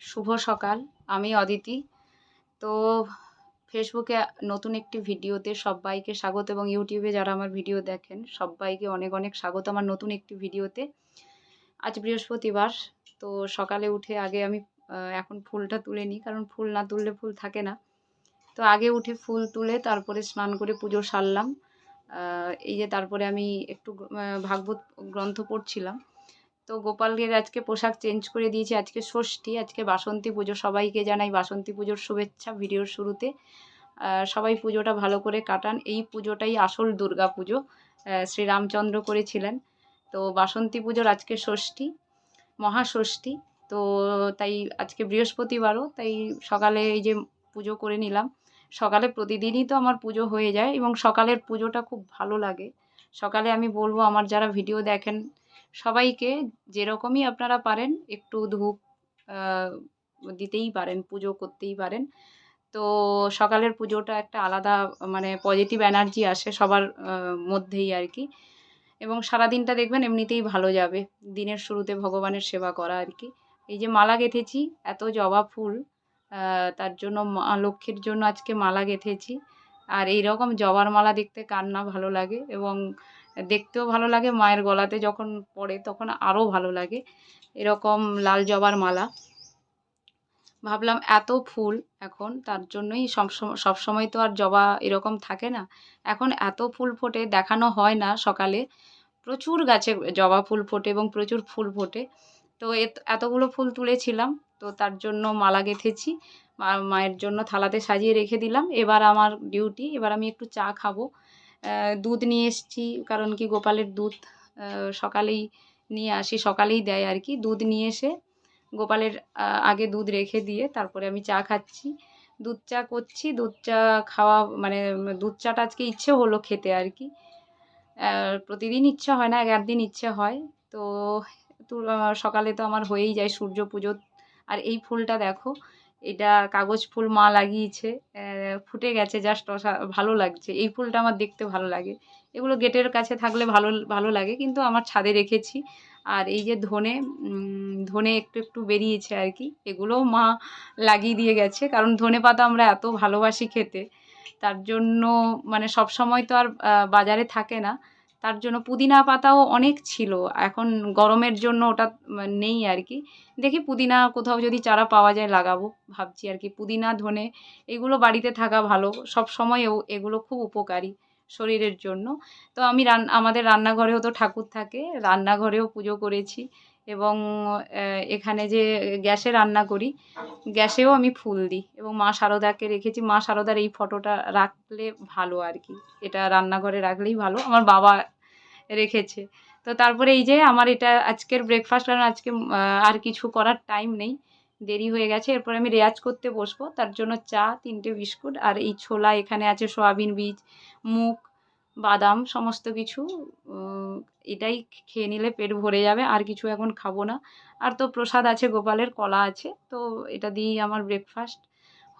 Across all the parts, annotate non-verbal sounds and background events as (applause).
শুভ সকাল, আমি অদিতি। তো ফেসবুকে নতুন একটি ভিডিওতে সবাইকে স্বাগত এবং ইউটিউবে যারা আমার ভিডিও দেখেন, সবাইকে অনেক অনেক স্বাগত আমার নতুন একটি ভিডিওতে। আজ বৃহস্পতিবার, তো সকালে উঠে আগে আমি এখন ফুলটা তুলে নিই, কারণ ফুল না তুললে ফুল থাকে না। তো আগে উঠে ফুল তুলে তারপরে স্নান করে পুজো সারলাম। এই যে তারপরে আমি একটু ভাগবত গ্রন্থ পড়ছিলাম। তো গোপালকে আজকে পোশাক চেঞ্জ করে দিয়েছি। আজকে ষষ্ঠী, আজকে বাসন্তী পুজো। সবাইকে জানাই বাসন্তী পুজোর শুভেচ্ছা ভিডিওর শুরুতে। সবাই পুজোটা ভালো করে কাটান। এই পুজোটাই আসল দুর্গা পুজো শ্রীরামচন্দ্র করেছিলেন। তো বাসন্তী পুজোর আজকে ষষ্ঠী মহাষষ্ঠী তো তাই আজকে বৃহস্পতিবারও তাই সকালে এই যে পুজো করে নিলাম। সকালে প্রতিদিনই তো আমার পুজো হয়ে যায় এবং সকালের পুজোটা খুব ভালো লাগে। সকালে আমি বলব, আমার যারা ভিডিও দেখেন সবাইকে যেরকমই আপনারা পারেন একটু ধূপ দিতেই পারেন, পুজো করতেই পারেন। তো সকালের পুজোটা একটা আলাদা মানে পজিটিভ এনার্জি আসে সবার মধ্যেই আর কি। এবং সারাদিনটা দেখবেন এমনিতেই ভালো যাবে। দিনের শুরুতে ভগবানের সেবা করা আর কি। এই যে মালা গেঁথেছি, এত জবা ফুল তার জন্য মা লক্ষ্মীর জন্য আজকে মালা গেঁথেছি। আর এই রকম জবার মালা দেখতে কার না ভালো লাগে। এবং দেখতেও ভালো লাগে, মায়ের গলাতে যখন পড়ে তখন আরও ভালো লাগে। এরকম লাল জবার মালা। ভাবলাম এত ফুল এখন, তার জন্যই সবসময় সবসময় তো আর জবা এরকম থাকে না। এখন এত ফুল ফোটে, দেখানো হয় না সকালে। প্রচুর গাছে জবা ফুল ফোটে এবং প্রচুর ফুল ফোটে। তো এত- এতগুলো ফুল তুলেছিলাম, তো তার জন্য মালা গেঁথেছি। মায়ের জন্য থালাতে সাজিয়ে রেখে দিলাম। এবার আমার ডিউটি এবার আমি একটু চা খাব। দুধ নিয়ে এসেছি, কারণ কি গোপালের দুধ সকালেই নিয়ে আসি, সকালেই দেয় আর কি। দুধ নিয়ে এসে গোপালের আগে দুধ রেখে দিয়ে তারপরে আমি চা খাচ্ছি। দুধ চা করছি, দুধ চা খাওয়া মানে দুধ চাটা আজকে ইচ্ছে হলো খেতে আর কি। প্রতিদিন ইচ্ছা হয় না, এক একদিন ইচ্ছে হয়। তো তো সকালে তো আমার হয়েই যায় সূর্য পুজো আর এই ফুলটা দেখো এটা কাগজ ফুল মা লাগিয়েছে ফুটে গেছে জাস্ট অসা, ভালো লাগছে। এই ফুলটা আমার দেখতে ভালো লাগে। এগুলো গেটের কাছে থাকলে ভালো ভালো লাগে, কিন্তু আমার ছাদে রেখেছি। আর এই যে ধনে ধনে একটু একটু বেরিয়েছে আর কি, এগুলোও মা লাগিয়ে দিয়ে গেছে। কারণ ধনে পাতা আমরা এত ভালোবাসি খেতে, তার জন্য মানে সব সময় তো আর বাজারে থাকে না। তার জন্য পুদিনা পাতাও অনেক ছিল। এখন গরমের জন্য ওটা নেই আর কি দেখি পুদিনা কোথাও যদি চারা পাওয়া যায় লাগাবো, ভাবছি আর কি পুদিনা, ধনে, এগুলো বাড়িতে থাকা ভালো। সব সময়েও এগুলো খুব উপকারী শরীরের জন্য। তো আমি রান, আমাদের রান্নাঘরেও তো ঠাকুর থাকে। রান্নাঘরেও পুজো করেছি। এবং এখানে যে গ্যাসে রান্না করি, গ্যাসেও আমি ফুল দিই এবং মা শারদাকে রেখেছি। মা শারদার এই ফটোটা রাখলে ভালো আর কি। এটা রান্নাঘরে রাখলেই ভালো। আমার বাবা রেখেছে। তো তারপরে এই যে আমার এটা আজকের ব্রেকফাস্ট কারণ আজকে আর কিছু করার টাইম নেই। দেরি হয়ে গেছে। এরপর আমি রেয়াজ করতে বসবো। তার জন্য চা, তিনটে বিস্কুট আর এই ছোলা এখানে আছে, সয়াবিন বীজ, মুগ বাদাম সমস্ত কিছু এটাই খেয়ে নিলে পেট ভরে যাবে, আর কিছু এখন খাব না। আর তো প্রসাদ আছে, গোপালের কলা আছে, তো এটা দিয়েই আমার ব্রেকফাস্ট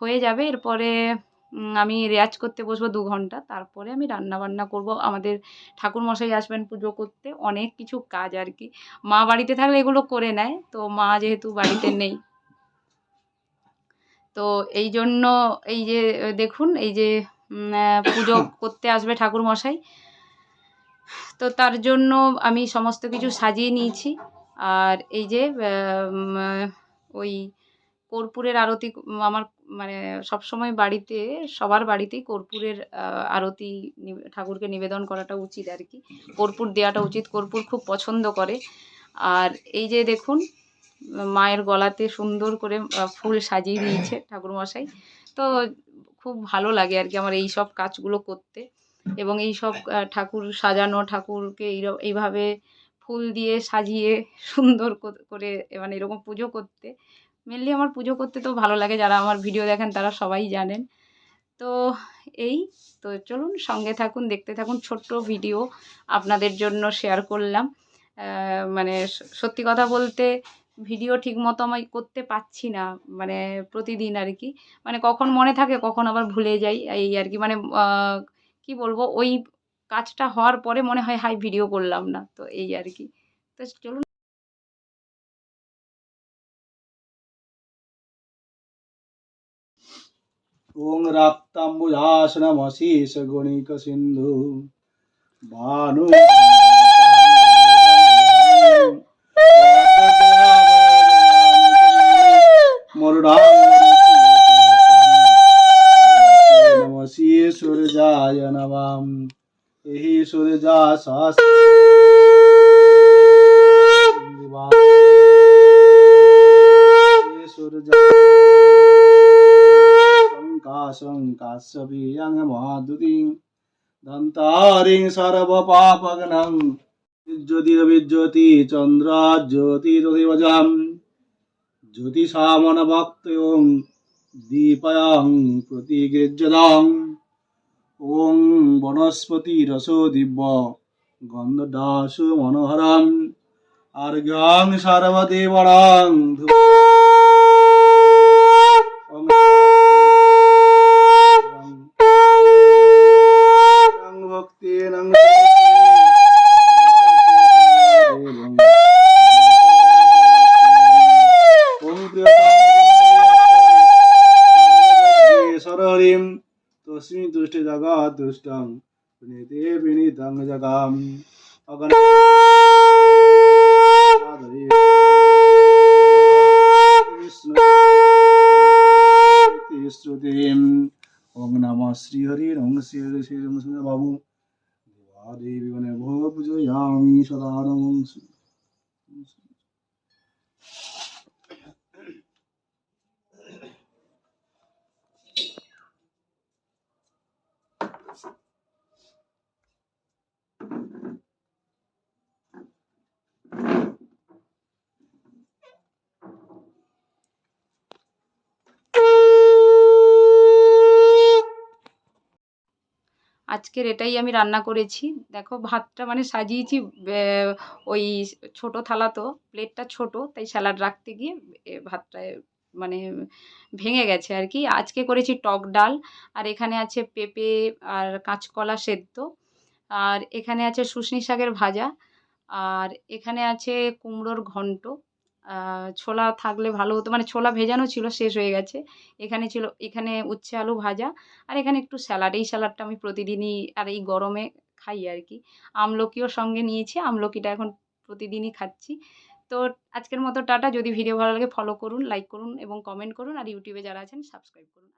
হয়ে যাবে। এরপরে আমি রেয়াজ করতে বসবো দু ঘণ্টা, তারপরে আমি রান্না বান্না করব। আমাদের ঠাকুর মশাই আসবেন পুজো করতে, অনেক কিছু কাজ আর কি। মা বাড়িতে থাকলে এগুলো করে নেয়, তো মা যেহেতু বাড়িতে নেই। তো এই জন্য এই যে, দেখুন, এই যে পুজো (coughs) করতে আসবে ঠাকুর মশাই তো তার জন্য আমি সমস্ত কিছু সাজিয়ে নিয়েছি। আর এই যে ওই কর্পূরের আরতি আমার মানে সবসময় বাড়িতে সবার বাড়িতেই কর্পূরের আরতি ঠাকুরকে নিবেদন করাটা উচিত আর কি। কর্পূর দেওয়াটা উচিত। কর্পূর খুব পছন্দ করে। আর এই যে দেখুন মায়ের গলাতে সুন্দর করে ফুল সাজিয়ে দিয়েছে ঠাকুরমশাই। তো খুব ভালো লাগে আর কি আমার এই সব কাজগুলো করতে। এবং এই সব ঠাকুর সাজানো, ঠাকুরকে এইভাবে ফুল দিয়ে সাজিয়ে (laughs) সুন্দর করে মানে এরকম পুজো করতে। মেনলি আমার পুজো করতে তো ভালো লাগে, যারা আমার ভিডিও দেখেন তারা সবাই জানেন। তো এই, তো চলুন সঙ্গে থাকুন, দেখতে থাকুন ছোট্ট ভিডিও আপনাদের জন্য শেয়ার করলাম। মানে সত্যি কথা বলতে ভিডিও ঠিকমতো আমি করতে পারছি না মানে প্রতিদিন আর কি। মানে কখন মনে থাকে, কখন আবার ভুলে যাই, এই আর কি। মানে কি বলব, ওই কাজটা হওয়ার পরে মনে হয়, হাই, ভিডিও করলাম না, তো এই আর কি। তো চলুন। ওং রাত্তাম্বুজাসনমশীষ গণিক সিন্ধু ভানু এই সূর্যা শ্বাস শঙ্কাশ্যং মহাদুতিং দন্তারিং সর্বপাপগ্নং বিজ্যোতিরবিজ্যোতি চন্দ্রা জ্যোতিরধিভজাম জ্যোতিষামনভক্তয়ং দীপয়ং প্রতিগৃহ্যদং ওং বনস্পতি রস দিব্য গন্ধদাস মনোহরম। অর্ঘ্যাং সর্বদেবরাং তস্মি দুষ্টে জগৎ দুষ্টং বিনীতে বিনীতং জগাম অগণ শ্রুতিম ওম নমঃ শ্রী হরি ওম শ্রী বাবু দেবাদেবী মানে ভোগ পূজয়ামি সদা আজকের এটাই আমি রান্না করেছি। দেখো ভাতটা মানে সাজিয়েছি ওই ছোট থালা তো প্লেটটা ছোট, তাই স্যালাড রাখতে গিয়ে ভাতটা মানে ভেঙে গেছে আর কি। আজকে করেছি টক ডাল, আর এখানে আছে পেঁপে আর কাঁচকলা সেদ্ধ, আর এখানে আছে শুশনি শাকের ভাজা, আর এখানে আছে কুমড়োর ঘন্ট। ছোলা থাকলে ভালো হতো মানে ছোলা ভেজানো ছিল, শেষ হয়ে গেছে। এখানে ছিল, এখানে উচ্ছে আলু ভাজা, আর এখানে একটু স্যালাড। এই স্যালাডটা আমি প্রতিদিনই আর এই গরমে খাই আর কি। আমলকিও সঙ্গে নিয়েছি, আমলকিটা এখন প্রতিদিনই খাচ্ছি। তো আজকের মতো টাটা। যদি ভিডিও ভালো লাগে ফলো করুন লাইক করুন এবং কমেন্ট করুন। আর ইউটিউবে যারা আছেন সাবস্ক্রাইব করুন।